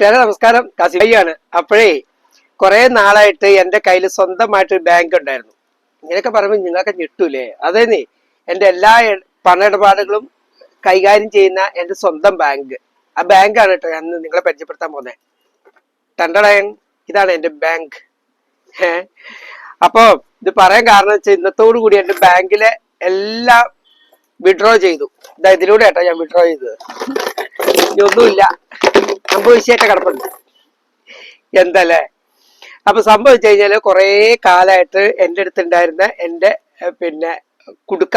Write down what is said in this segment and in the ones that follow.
ചേട്ടാ നമസ്കാരം. കാസിബയ്യാണ് അപ്പോഴേ കുറെ നാളായിട്ട് എന്റെ കയ്യിൽ സ്വന്തമായിട്ട് ഒരു ബാങ്ക് ഉണ്ടായിരുന്നു. ഇങ്ങനെയൊക്കെ പറയുമ്പോൾ നിങ്ങൾക്ക് ഞെട്ടൂലേ? നീ എന്റെ എല്ലാ പണ പണമിടപാടുകളും കൈകാര്യം ചെയ്യുന്ന എന്റെ സ്വന്തം ബാങ്ക് ആ ബാങ്കാണ് കേട്ടോ ഞാൻ നിങ്ങളെ പരിചയപ്പെടുത്താൻ പോന്നെ. ടണ്ടടയൻ ഇതാണ് എന്റെ ബാങ്ക് അപ്പോ ഇത് പറയാൻ കാരണം വെച്ചാൽ ഇന്നത്തോടു കൂടി എന്റെ ബാങ്കിലെ എല്ലാം വിഡ്രോ ചെയ്തു. ഇതാ ഇതിലൂടെ കേട്ടോ ഞാൻ വിഡ്രോ ചെയ്തത്. ഇനി ഒന്നുമില്ല. സംഭവിച്ചേറ്റ കിടപ്പുണ്ട്. എന്തല്ലേ? അപ്പൊ സംഭവിച്ചു കഴിഞ്ഞാൽ കുറേ കാലമായിട്ട് എന്റെ അടുത്തുണ്ടായിരുന്ന എന്റെ പിന്നെ കുടുക്ക.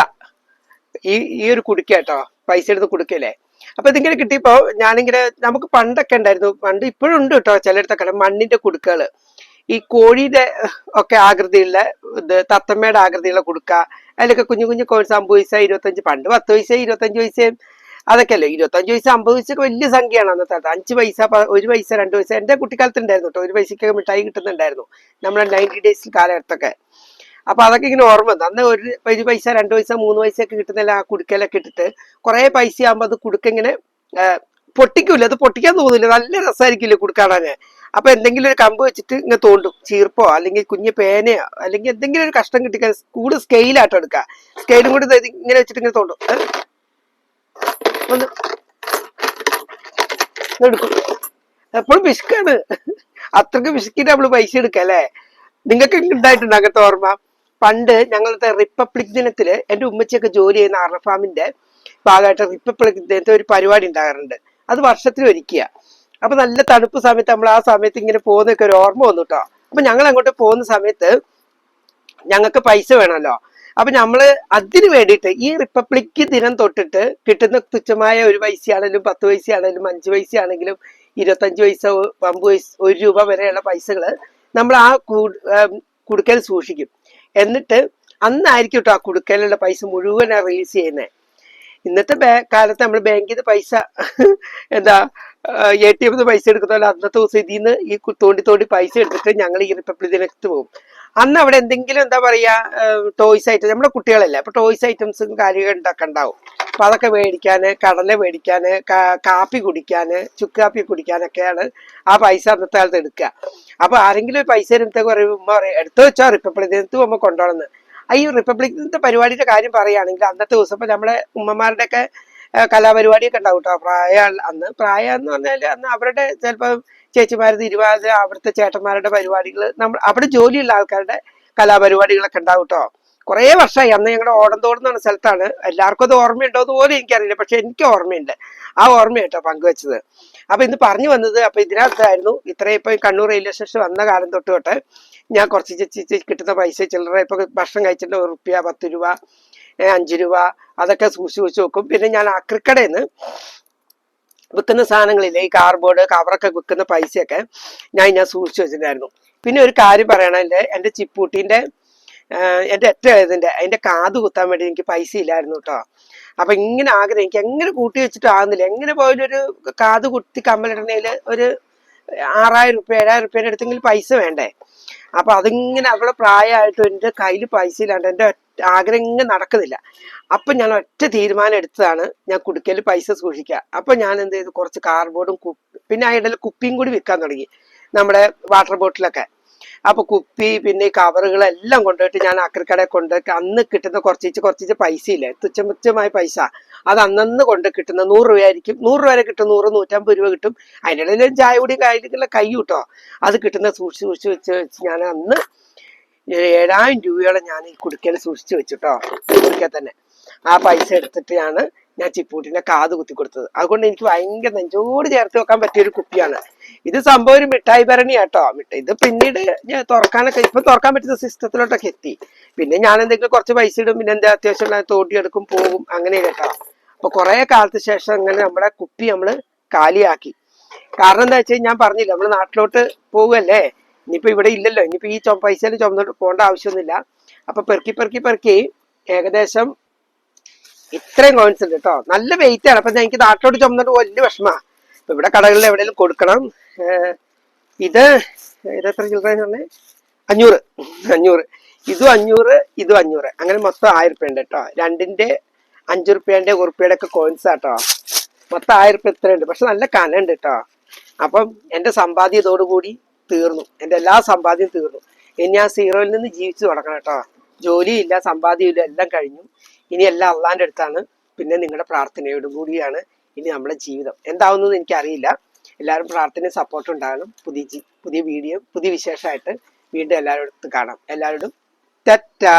ഈ ഈ ഒരു കുടുക്ക കേട്ടോ പൈസ എടുത്ത് കുടുക്കല്ലേ അപ്പൊ ഇതിങ്ങനെ കിട്ടിയപ്പോ ഞാനിങ്ങനെ നമുക്ക് പണ്ടൊക്കെ ഉണ്ടായിരുന്നു പണ്ട് ഇപ്പോഴും ഉണ്ട് കേട്ടോ ചിലയിടത്തൊക്കെ മണ്ണിന്റെ കുടുക്കകൾ. ഈ കോഴിയുടെ ഒക്കെ ആകൃതിയുള്ള ഇത് തത്തമ്മയുടെ ആകൃതിയുള്ള കുടുക്ക അതിലൊക്കെ കുഞ്ഞു കുഞ്ഞു അമ്പത് പൈസ ഇരുപത്തഞ്ച് പണ്ട് പത്ത് പൈസ ഇരുപത്തഞ്ച് പൈസയും അതൊക്കെ അല്ലേ ഇരുപത്തഞ്ച് പൈസ അമ്പത് പൈസ വലിയ സംഖ്യയാണ് അന്നത്തെ അഞ്ച് പൈസ ഒരു പൈസ രണ്ട് പൈസ. എന്റെ കുട്ടിക്കാലത്ത് ഉണ്ടായിരുന്നു കേട്ടോ ഒരു പൈസക്കൊക്കെ മിഠായി കിട്ടുന്നുണ്ടായിരുന്നു. നമ്മുടെ നയന്റി ഡേയ്സ് കാലഘട്ടത്തൊക്കെ. അപ്പൊ അതൊക്കെ ഇങ്ങനെ ഓർമ്മ വന്നു. അന്ന് ഒരു ഒരു പൈസ രണ്ട് പൈസ മൂന്ന് പൈസ ഒക്കെ കിട്ടുന്നില്ല ആ കുടുക്കലൊക്കെ ഇട്ടിട്ട് കുറെ പൈസ ആകുമ്പോൾ അത് കുടുക്ക ഇങ്ങനെ പൊട്ടിക്കൂല അത് പൊട്ടിക്കാൻ തോന്നില്ല. നല്ല രസമായിരിക്കില്ലേ കുടുക്കാണാന് അപ്പൊ എന്തെങ്കിലും ഒരു കമ്പ് വെച്ചിട്ട് ഇങ്ങനെ തോണ്ടും. ചീർപ്പോ അല്ലെങ്കിൽ കുഞ്ഞ് പേനയോ അല്ലെങ്കിൽ എന്തെങ്കിലും ഒരു കഷ്ടം കിട്ടിക്കാൻ കൂടുതൽ സ്കെയിലാട്ടോ എടുക്കുക. സ്കെയിലും കൂടി ഇങ്ങനെ വെച്ചിട്ട് ഇങ്ങനെ തോണ്ടും? എപ്പോഴും പിശുക്കാണ് അത്രയ്ക്ക് പിശുക്കിട്ട് നമ്മൾ പൈസ എടുക്കല്ലേ നിങ്ങൾക്ക് ഉണ്ടായിട്ടുണ്ട് അങ്ങനത്തെ ഓർമ്മ? പണ്ട് ഞങ്ങളുടെ റിപ്പബ്ലിക് ദിനത്തിൽ എന്റെ ഉമ്മച്ചിയൊക്കെ ജോലി ചെയ്യുന്ന അറഫാമിന്റെ ഭാഗമായിട്ട് റിപ്പബ്ലിക് ദിനത്തെ ഒരു പരിപാടി ഉണ്ടാകാറുണ്ട്. അത് വർഷത്തിൽ ഒരുക്കുക അപ്പൊ നല്ല തണുപ്പ് സമയത്ത് നമ്മൾ ആ സമയത്ത് ഇങ്ങനെ പോകുന്നൊക്കെ ഒരു ഓർമ്മ വന്നു കേട്ടോ. അപ്പൊ ഞങ്ങൾ അങ്ങോട്ട് പോകുന്ന സമയത്ത് ഞങ്ങൾക്ക് പൈസ വേണമല്ലോ. അപ്പൊ നമ്മൾ അതിനു വേണ്ടിയിട്ട് ഈ റിപ്പബ്ലിക് ദിനം തൊട്ടിട്ട് കിട്ടുന്ന തുച്ഛമായ ഒരു പൈസയാണെങ്കിലും പത്ത് പൈസയാണെങ്കിലും അഞ്ച് പൈസയാണെങ്കിലും ഇരുപത്തഞ്ച് പൈസ പമ്പ് പൈസ ഒരു രൂപ വരെയുള്ള പൈസകൾ നമ്മൾ ആ കുടുക്കൽ സൂക്ഷിക്കും. എന്നിട്ട് അന്നായിരിക്കും കേട്ടോ ആ കുടുക്കലുള്ള പൈസ മുഴുവൻ റിലീസ് ചെയ്യുന്നത് ഇന്നത്തെ കാലത്ത് നമ്മൾ ബാങ്കിൽ നിന്ന് പൈസ എന്താ എ ടി എമ്മിൽ നിന്ന് പൈസ എടുക്കുന്ന പോലെ അന്നത്തെ ദിവസം ഇതിൽ നിന്ന് ഈ തോണ്ടി തോണ്ടി പൈസ എടുത്തിട്ട് ഞങ്ങൾ ഈ റിപ്പബ്ലിക് ദിനത്ത് പോകും. അന്ന് അവിടെ എന്തെങ്കിലും എന്താ പറയാ ടോയ്സ് ഐറ്റം നമ്മുടെ കുട്ടികളല്ലേ അപ്പൊ ടോയ്സ് ഐറ്റംസും കാര്യങ്ങളൊക്കെ ഉണ്ടാവും. അപ്പൊ അതൊക്കെ മേടിക്കാന് കടല മേടിക്കാന് കാപ്പി കുടിക്കാന് ചുക്കാപ്പി കുടിക്കാനൊക്കെയാണ് ആ പൈസ അന്നത്തെ കാലത്ത് എടുക്കുക. അപ്പൊ ആരെങ്കിലും ഒരു പൈസ എടുത്തേക്ക് പറയുമ്പോൾ ഉമ്മ പറയും എടുത്തു വെച്ചോ റിപ്പബ്ലിക് ദിനത്ത് പോകുമ്പോൾ കൊണ്ടുപോകണമെന്ന് ഈ റിപ്പബ്ലിക് ദിനത്തെ പരിപാടിയുടെ കാര്യം പറയുകയാണെങ്കിൽ അന്നത്തെ ദിവസം ഇപ്പൊ നമ്മളെ ഉമ്മമാരുടെ ഒക്കെ കലാപരിപാടിയൊക്കെ ഉണ്ടാവും കേട്ടോ പ്രായ അന്ന് പ്രായം എന്ന് പറഞ്ഞാൽ അന്ന് അവരുടെ ചിലപ്പോൾ ചേച്ചിമാരുടെ തിരുവാതിര അവിടുത്തെ ചേട്ടന്മാരുടെ പരിപാടികൾ നമ്മൾ അവിടെ ജോലിയുള്ള ആൾക്കാരുടെ കലാപരിപാടികളൊക്കെ ഉണ്ടാവും കേട്ടോ കുറേ വർഷമായി അന്ന് ഞങ്ങളുടെ ഓടന്തോട് എന്ന് പറഞ്ഞ സ്ഥലത്താണ്. എല്ലാവർക്കും അത് ഓർമ്മയുണ്ടോ എന്ന് പോലും എനിക്കറിയില്ല. പക്ഷെ എനിക്ക് ഓർമ്മയുണ്ട്. ആ ഓർമ്മ കേട്ടോ പങ്കുവെച്ചത്. അപ്പൊ ഇന്ന് പറഞ്ഞു വന്നത് അപ്പൊ ഇതിനകത്തായിരുന്നു. ഇത്രയും ഇപ്പൊ കണ്ണൂർ റെയിൽവേ സ്റ്റേഷൻ വന്ന കാലം തൊട്ട് തൊട്ട് ഞാൻ കുറച്ച് കിട്ടുന്ന പൈസ ചില്ലറ ഇപ്പൊ ഭക്ഷണം കഴിച്ചിട്ട് ഒരു റുപ്യ പത്ത് രൂപ അഞ്ച് രൂപ അതൊക്കെ സൂക്ഷിച്ച് വെച്ച് വെക്കും. പിന്നെ ഞാൻ അക്രിക്കടയിൽ നിന്ന് വിൽക്കുന്ന സാധനങ്ങളില്ലേ ഈ കാർബോർഡ് കവറൊക്കെ വിൽക്കുന്ന പൈസയൊക്കെ ഞാൻ ഞാൻ സൂക്ഷിച്ചു വെച്ചിട്ടുണ്ടായിരുന്നു. പിന്നെ ഒരു കാര്യം പറയണതിന്റെ എന്റെ ചിപ്പൂട്ടീന്റെ എന്റെ ഏറ്റ ഇതിന്റെ അതിന്റെ കാത് കുത്താൻ വേണ്ടി എനിക്ക് പൈസ ഇല്ലായിരുന്നു കേട്ടോ അപ്പൊ ഇങ്ങനെ ആഗ്രഹം എനിക്ക് എങ്ങനെ കൂട്ടി വെച്ചിട്ട് ആകുന്നില്ല എങ്ങനെ പോയാലും ഒരു കാത് കുത്തി കമ്മലിടണേൽ ഒരു ആറായിരം റുപ്യ ഏഴായിരം റുപ്യേന്റെ അടുത്തെങ്കിലും പൈസ വേണ്ടേ? അപ്പൊ അതിങ്ങനെ അവളെ പ്രായമായിട്ട് എന്റെ കയ്യിൽ പൈസ ഇല്ലാണ്ട് ഒറ്റ- ആഗ്രഹം ഇങ്ങനെ നടക്കുന്നില്ല. അപ്പൊ ഞാൻ ഒറ്റ തീരുമാനം എടുത്തതാണ് ഞാൻ കുടുക്കൽ പൈസ സൂക്ഷിക്കുക. അപ്പൊ ഞാൻ എന്ത് ചെയ്തു? കുറച്ച് കാർഡ്ബോർഡും പിന്നെ അതിന്റെ കുപ്പിയും കൂടി വിൽക്കാൻ തുടങ്ങി നമ്മുടെ വാട്ടർ ബോട്ടിലൊക്കെ അപ്പൊ കുപ്പി പിന്നെ കവറുകളെല്ലാം കൊണ്ടുപോയിട്ട് ഞാൻ അക്രിക്കടയിൽ കൊണ്ട് അന്ന് കിട്ടുന്ന കുറച്ചിച്ച് കുറച്ചിച്ച് പൈസ ഇല്ലേ? തുച്ഛമുച്ഛമായ പൈസ. അത് അന്നന്ന് കൊണ്ട് കിട്ടുന്ന നൂറ് രൂപയായിരിക്കും. നൂറ് രൂപ വരെ കിട്ടും. നൂറ് നൂറ്റമ്പത് രൂപ കിട്ടും. അതിനിടയിൽ ചായ കൂടി കയ്യിലുള്ള കൈ കിട്ടോ അത് കിട്ടുന്ന സൂക്ഷിച്ച് സൂക്ഷിച്ച് വെച്ച് വെച്ച് ഞാൻ അന്ന് ഏഴായിരം രൂപയോളം ഞാൻ ഈ കുടുക്കയിൽ സൂക്ഷിച്ചു വെച്ചിട്ടോ കുടുക്കൽ തന്നെ. ആ പൈസ എടുത്തിട്ടാണ് ഞാൻ ചിപ്പൂട്ടിന്റെ കാത് കുത്തി കൊടുത്തത്. അതുകൊണ്ട് എനിക്ക് ഭയങ്കര നെഞ്ചോട് ചേർത്ത് വെക്കാൻ പറ്റിയ ഒരു കുപ്പിയാണ്. ഇത് സംഭവം ഒരു മിഠായി ഭരണി കേട്ടോ മിഠായി ഇത് പിന്നീട് ഞാൻ തുറക്കാനൊക്കെ ഇപ്പൊ തുറക്കാൻ പറ്റുന്ന സിസ്റ്റത്തിലോട്ടൊക്കെ എത്തി. പിന്നെ ഞാൻ എന്തെങ്കിലും കുറച്ച് പൈസ ഇടും പിന്നെ എന്താ അത്യാവശ്യം തോട്ടിയെടുക്കും പോകും അങ്ങനെ കേട്ടോ. അപ്പൊ കുറെ കാലത്ത് ശേഷം അങ്ങനെ നമ്മുടെ കുപ്പി നമ്മൾ കാലിയാക്കി. കാരണം എന്താ വെച്ചാൽ ഞാൻ പറഞ്ഞില്ല നമ്മൾ നാട്ടിലോട്ട് പോവുകയല്ലേ? ഇനിയിപ്പോ ഇവിടെ ഇല്ലല്ലോ. ഇനിയിപ്പോ ഈ ചോ പൈസയിൽ ചുമന്നോട്ട് പോകേണ്ട ആവശ്യമൊന്നുമില്ല അപ്പൊ പെറുക്കി പെറുക്കി പെറുക്കി ഏകദേശം ഇത്രയും കോയിൻസ് ഉണ്ട് കേട്ടോ നല്ല വെയിറ്റ് ആണ്. അപ്പൊ എനിക്ക് നാട്ടിലോട്ട് ചുമന്നിട്ട് വലിയ വിഷമമാണ് അപ്പം ഇവിടെ കടകളിൽ എവിടെയെങ്കിലും കൊടുക്കണം. ഇത് ഇത് എത്ര പറഞ്ഞേ? അഞ്ഞൂറ്. അഞ്ഞൂറ്. ഇതും അഞ്ഞൂറ് ഇതും അഞ്ഞൂറ്. അങ്ങനെ മൊത്തം ആയിരം റുപ്യ ഉണ്ട് കേട്ടോ രണ്ടിന്റെ അഞ്ചു റുപ്യന്റെ ഉറുപ്പ്യയുടെ ഒക്കെ കോയിൻസ് ആട്ടോ മൊത്തം ആയിരം റുപ്യ ഇത്രയുണ്ട് പക്ഷെ നല്ല കനുണ്ട് കേട്ടോ അപ്പം എന്റെ സമ്പാദ്യം ഇതോടുകൂടി തീർന്നു. എന്റെ എല്ലാ സമ്പാദ്യവും തീർന്നു. ഇനി ഞാൻ സീറോയിൽ നിന്ന് ജീവിച്ചു തുടങ്ങണം കേട്ടോ. ജോലിയില്ല സമ്പാദ്യമില്ല എല്ലാം കഴിഞ്ഞു. ഇനി എല്ലാം അള്ളാന്റെ അടുത്താണ്. പിന്നെ നിങ്ങളുടെ പ്രാർത്ഥനയോടും കൂടിയാണ് ഇനി നമ്മുടെ ജീവിതം. എന്താവുന്നത് എനിക്കറിയില്ല. എല്ലാവരും പ്രാർത്ഥനയും സപ്പോർട്ടും ഉണ്ടാകണം. പുതിയ പുതിയ വീഡിയോ പുതിയ വിശേഷമായിട്ട് വീണ്ടും എല്ലാവരുടെ അടുത്ത് കാണാം. എല്ലാവരോടും തെറ്റാ.